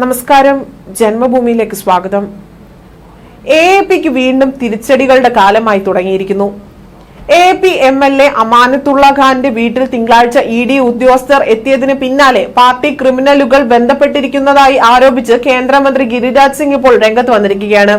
നമസ്കാരം. ജന്മഭൂമിയിലേക്ക് സ്വാഗതം. എ പിക്ക് വീണ്ടും തിരിച്ചടികളുടെ കാലമായി തുടങ്ങിയിരിക്കുന്നു. A P M L A Amanatullah ഖാന്റെ വീട്ടിൽ തിങ്കളാഴ്ച ഇ ഡി ഉദ്യോഗസ്ഥർ എത്തിയതിന് പിന്നാലെ പാർട്ടി ക്രിമിനലുകൾ ബന്ധപ്പെട്ടിരിക്കുന്നതായി ആരോപിച്ച് കേന്ദ്രമന്ത്രി ഗിരിരാജ് സിംഗ് ഇപ്പോൾ രംഗത്ത് വന്നിരിക്കുകയാണ്.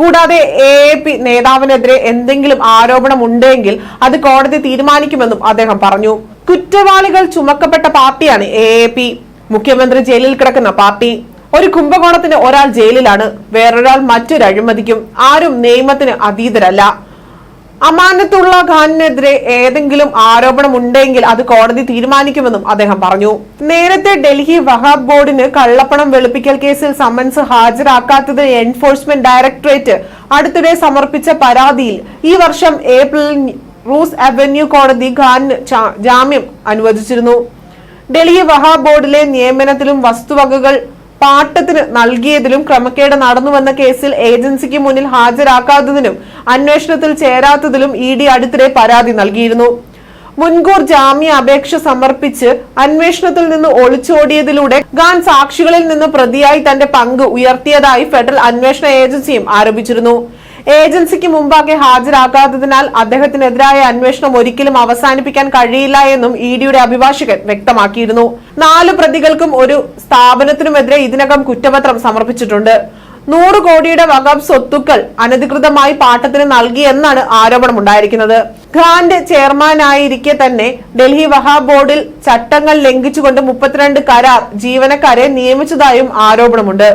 കൂടാതെ എ പി നേതാവിനെതിരെ എന്തെങ്കിലും ആരോപണം ഉണ്ടെങ്കിൽ അത് കോടതി തീരുമാനിക്കുമെന്നും അദ്ദേഹം പറഞ്ഞു. കുറ്റവാളികൾ ചുമക്കപ്പെട്ട പാർട്ടിയാണ് എ പി മുഖ്യമന്ത്രി ജയിലിൽ കിടക്കുന്ന പാർട്ടി. ഒരു കുംഭകോണത്തിന് ഒരാൾ ജയിലിലാണ് വേറൊരാൾ മറ്റൊരു അഴിമതിക്കും ആരും നിയമത്തിന് അതീതരല്ല. അമാനത്തുള്ള ഖാനിനെതിരെ ഏതെങ്കിലും ആരോപണം ഉണ്ടെങ്കിൽ അത് കോടതി തീരുമാനിക്കുമെന്നും അദ്ദേഹം പറഞ്ഞു. നേരത്തെ ഡൽഹി വഹാബ് ബോർഡിന് കള്ളപ്പണം വെളുപ്പിക്കൽ കേസിൽ സമൻസ് ഹാജരാക്കാത്തത് എൻഫോഴ്സ്മെന്റ് ഡയറക്ടറേറ്റ് അടുത്തിടെ സമർപ്പിച്ച പരാതിയിൽ ഈ വർഷം ഏപ്രിലിൽ റൂസ് അവന്യൂ കോടതി ഖാന് ജാമ്യം അനുവദിച്ചിരുന്നു. ഡൽഹി വഹാബ് ബോർഡിലെ നിയമനത്തിലും വസ്തുവകകൾ പാട്ടത്തിന് നൽകിയതിലും ക്രമക്കേട് നടന്നുവെന്ന കേസിൽ ഏജൻസിക്ക് മുന്നിൽ ഹാജരാക്കാത്തതിനും അന്വേഷണത്തിൽ ചേരാത്തതിലും ഇ ഡി അടുത്തിടെ പരാതി നൽകിയിരുന്നു. മുൻകൂർ ജാമ്യ അപേക്ഷ സമർപ്പിച്ച് അന്വേഷണത്തിൽ നിന്ന് ഒളിച്ചോടിയതിലൂടെ ഖാൻ സാക്ഷികളിൽ നിന്ന് പ്രതിയായി തന്റെ പങ്ക് ഉയർത്തിയതായി ഫെഡറൽ അന്വേഷണ ഏജൻസിയും ആരോപിച്ചിരുന്നു. ഏജൻസിക്ക് മുമ്പാകെ ഹാജരാകാത്തതിനാൽ അദ്ദേഹത്തിനെതിരായ അന്വേഷണം ഒരിക്കലും അവസാനിപ്പിക്കാൻ കഴിയില്ല എന്നും ഇ ഡിയുടെ അഭിഭാഷകൻ വ്യക്തമാക്കിയിരുന്നു. നാല് പ്രതികൾക്കും ഒരു സ്ഥാപനത്തിനുമെതിരെ ഇതിനകം കുറ്റപത്രം സമർപ്പിച്ചിട്ടുണ്ട്. നൂറ് കോടിയുടെ വകം സ്വത്തുക്കൾ അനധികൃതമായി പാട്ടത്തിന് നൽകിയെന്നാണ് ആരോപണമുണ്ടായിരിക്കുന്നത്. ഖാന്റെ ചെയർമാനായിരിക്കെ തന്നെ ഡൽഹി വഹാബ് ബോർഡിൽ ചട്ടങ്ങൾ ലംഘിച്ചുകൊണ്ട് മുപ്പത്തിരണ്ട് കരാർ ജീവനക്കാരെ നിയമിച്ചതായും ആരോപണമുണ്ട്.